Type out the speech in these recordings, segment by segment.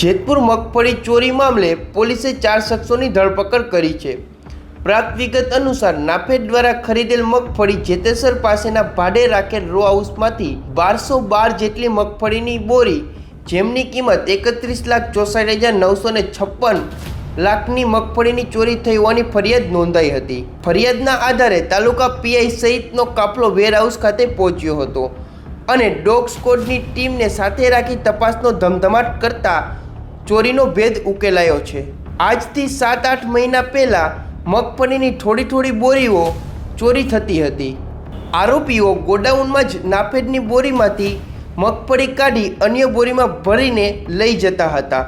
જેતપુર મગફળી ચોરી મામલે પોલીસે ચાર શખ્સોની ધરપકડ કરી છે. પ્રાપ્ત વિગત અનુસાર નાફેડ દ્વારા ખરીદેલ મગફળી જેતેસર પાસેના ભાડે રાખેલ રો હાઉસમાંથી બારસો બાર જેટલી મગફળીની બોરી, જેમની કિંમત એકત્રીસ લાખ ચોસઠ હજાર નવસો ને છપ્પન લાખની મગફળીની ચોરી થઈ હોવાની ફરિયાદ નોંધાઈ હતી. ફરિયાદના આધારે તાલુકા પીઆઈ સહિતનો કાફલો વેરહાઉસ ખાતે પહોંચ્યો હતો અને ડોગ સ્કોડની ટીમને સાથે રાખી તપાસનો ધમધમાટ કરતા ચોરીનો ભેદ ઉકેલાયો છે. આજથી સાત આઠ મહિના પહેલાં મગફળીની થોડી થોડી બોરીઓ ચોરી થતી હતી. આરોપીઓ ગોડાઉનમાં જ નાફેડની બોરીમાંથી મગફળી કાઢી અન્ય બોરીમાં ભરીને લઈ જતા હતા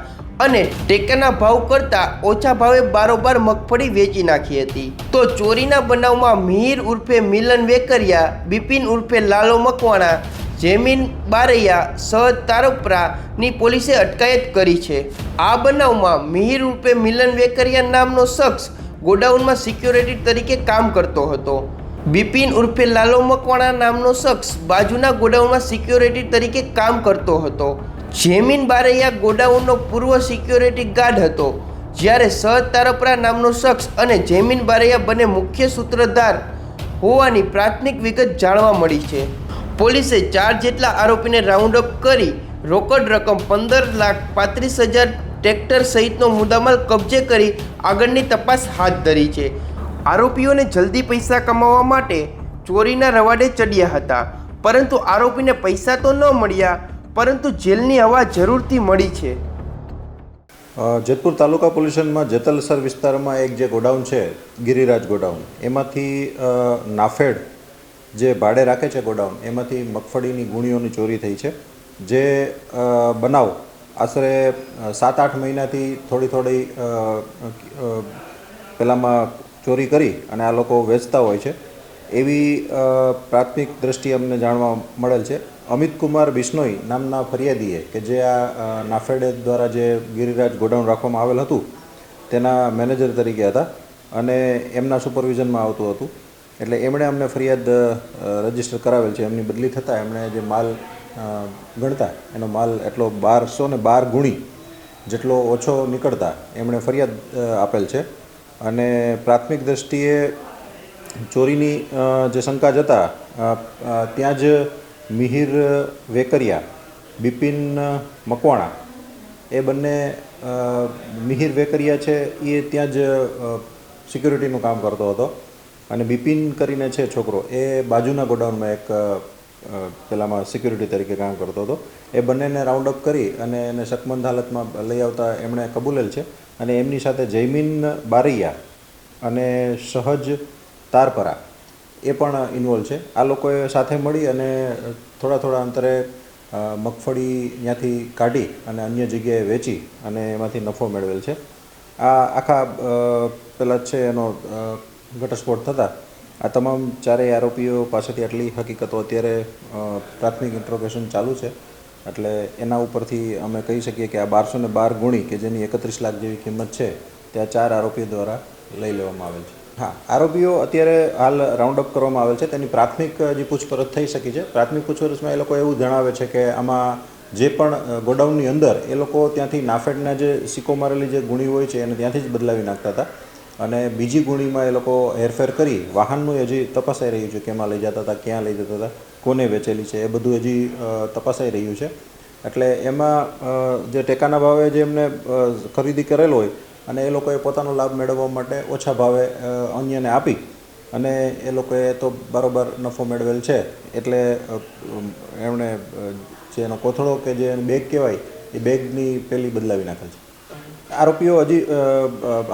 અને ટેકાના ભાવ કરતાં ઓછા ભાવે બારોબાર મગફળી વેચી નાખી હતી. તો ચોરીના બનાવમાં મિહિર ઉર્ફે મિલન વેકરિયા, બિપિન ઉર્ફે લાલો મકવાણા જેમીન બારૈયા સહદ તારપરાની પોલીસે અટકાયત કરી છે. આ બનાવમાં મિહિર ઉર્ફે મિલન વેકરિયા નામનો શખ્સ ગોડાઉનમાં સિક્યોરિટી તરીકે કામ કરતો હતો. બિપિન ઉર્ફે લાલો મકવાણા નામનો શખ્સ બાજુના ગોડાઉનમાં સિક્યોરિટી તરીકે કામ કરતો હતો. જેમીન બારૈયા ગોડાઉનનો પૂર્વ સિક્યોરિટી ગાર્ડ હતો. જ્યારે સહજ તારપરા નામનો શખ્સ અને જેમીન બારૈયા બંને મુખ્ય સૂત્રધાર હોવાની પ્રાથમિક વિગત જાણવા મળી છે. પોલીસે ચાર જેટલા આરોપીને રાઉન્ડ અપ કરી રોકડ રકમ પંદર લાખ પાંત્રીસ હજાર ટ્રેક્ટર સહિતનો મુદ્દામાલ કબજે કરી આગળની તપાસ હાથ ધરી છે. આરોપીઓને જલ્દી પૈસા કમાવા માટે ચોરીના રવાડે ચડ્યા હતા. પરંતુ આરોપીને પૈસા તો ન મળ્યા, પરંતુ જેલની હવા જરૂરથી મળી છે. જેતપુર તાલુકા પોલ્યુશનમાં જેતલસર વિસ્તારમાં એક જે ગોડાઉન છે, ગિરિરાજ ગોડાઉન, એમાંથી નાફેડ જે ભાડે રાખે છે ગોડાઉન, એમાંથી મગફળીની ગુણીઓની ચોરી થઈ છે. જે બનાવ આશરે સાત આઠ મહિનાથી થોડી થોડી પેલામાં ચોરી કરી અને આ લોકો વેચતા હોય છે. એવી પ્રાથમિક દ્રષ્ટિએ અમને જાણવા મળેલ છે. અમિત કુમાર બિશ્નોઈ નામના ફરિયાદીએ કે જે આ નાફેડ દ્વારા જે ગિરિરાજ ગોડાઉન રાખવામાં આવેલ હતું, તેના મેનેજર તરીકે હતા અને એમના સુપરવિઝનમાં આવતું હતું. એટલે એમણે અમને ફરિયાદ રજિસ્ટર કરાવેલ છે. એમની બદલી થતાં એમણે જે માલ ગણતા, એનો માલ એટલો બારસો ને બાર ગુણી જેટલો ઓછો નીકળતા એમણે ફરિયાદ આપેલ છે. અને પ્રાથમિક દ્રષ્ટિએ ચોરીની જે શંકા જતા ત્યાં જ મિહિર વેકરિયા, બિપિન મકવાણા, એ બંને મિહિર વેકરિયા છે, એ ત્યાં જ સિક્યુરિટીનું કામ કરતો હતો. અને બિપિન કરીને છે છોકરો, એ બાજુના ગોડાઉનમાં એક પેલામાં સિક્યુરિટી તરીકે કામ કરતો હતો. એ બંનેને રાઉન્ડ અપ કરી અને એને શકમંદ હાલતમાં લઈ આવતા એમણે કબૂલેલ છે અને એમની સાથે જૈમીન બારૈયા અને સહજ તારપરા એ પણ ઇન્વોલ્વ છે. આ લોકોએ સાથે મળી અને થોડા થોડા અંતરે મગફળી ત્યાંથી કાઢી અને અન્ય જગ્યાએ વેચી અને એમાંથી નફો મેળવેલ છે. આ આખા પેલા છે એનો ઘટસ્ફોટ થતાં. આ તમામ ચારેય આરોપીઓ પાસેથી આટલી હકીકતો અત્યારે પ્રાથમિક ઇન્ટ્રોગેશન ચાલુ છે. એટલે એના ઉપરથી અમે કહી શકીએ કે આ બારસો ને બાર ગુણી કે જેની એકત્રીસ લાખ જેવી કિંમત છે તે આ ચાર આરોપીઓ દ્વારા લઈ લેવામાં આવેલ છે. હા, આરોપીઓ અત્યારે હાલ રાઉન્ડ અપ કરવામાં આવેલ છે. તેની પ્રાથમિક જે પૂછપરછ થઈ શકી છે. પ્રાથમિક પૂછપરછમાં એ લોકો એવું જણાવે છે કે આમાં જે પણ ગોડાઉનની અંદર એ લોકો ત્યાંથી નાફેડના જે સિક્કો મારેલી જે ગુણી હોય છે, એને ત્યાંથી જ બદલાવી નાખતા હતા. અને બીજી ગુણીમાં એ લોકો હેરફેર કરી વાહનનું હજી તપાસાઈ રહ્યું છે કેમાં લઈ જતા હતા, ક્યાં લઈ જતા હતા, કોને વેચેલી છે, એ બધું હજી તપાસાઈ રહ્યું છે. એટલે એમાં જે ટેકાના ભાવે જે એમને ખરીદી કરેલ હોય અને એ લોકોએ પોતાનો લાભ મેળવવા માટે ઓછા ભાવે અન્યને આપી અને એ લોકોએ તો બરોબર નફો મેળવેલ છે. એટલે એમણે જે એનો કોથળો કે જે બેગ કહેવાય, એ બેગની પેલી બદલાવી નાખેલ છે. આરોપીઓ હજી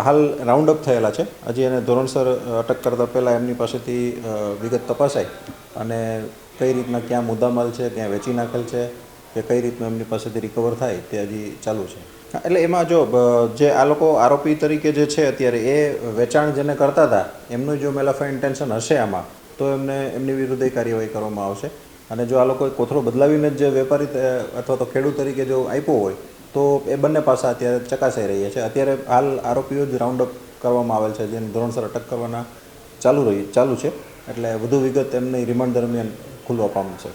હાલ રાઉન્ડ અપ થયેલા છે. હજી એને ધોરણસર અટક કરતાં પહેલાં એમની પાસેથી વિગત તપાસાય અને કઈ રીતના ક્યાં મુદ્દામાલ છે, ક્યાં વેચી નાખેલ છે, કે કઈ રીતનું એમની પાસેથી રિકવર થાય તે હજી ચાલુ છે. એટલે એમાં જો જે આ લોકો આરોપી તરીકે જે છે અત્યારે એ વેચાણ જેને કરતા હતા, એમનું જો મેલાફા ઇન્ટેન્શન હશે આમાં, તો એમને, એમની વિરુદ્ધ કાર્યવાહી કરવામાં આવશે. અને જો આ લોકોએ કોથળો બદલાવીને જ જે વેપારી અથવા તો ખેડૂત તરીકે જો આપ્યો હોય તો એ બંને પાસા અત્યારે ચકાસાઈ રહ્યા છે. અત્યારે હાલ આરોપીઓ જ રાઉન્ડ અપ કરવામાં આવેલ છે જેને ધોરણસર અટક કરવાના ચાલુ રહી, ચાલુ છે. એટલે વધુ વિગત એમની રિમાન્ડ દરમિયાન ખુલવા પામશે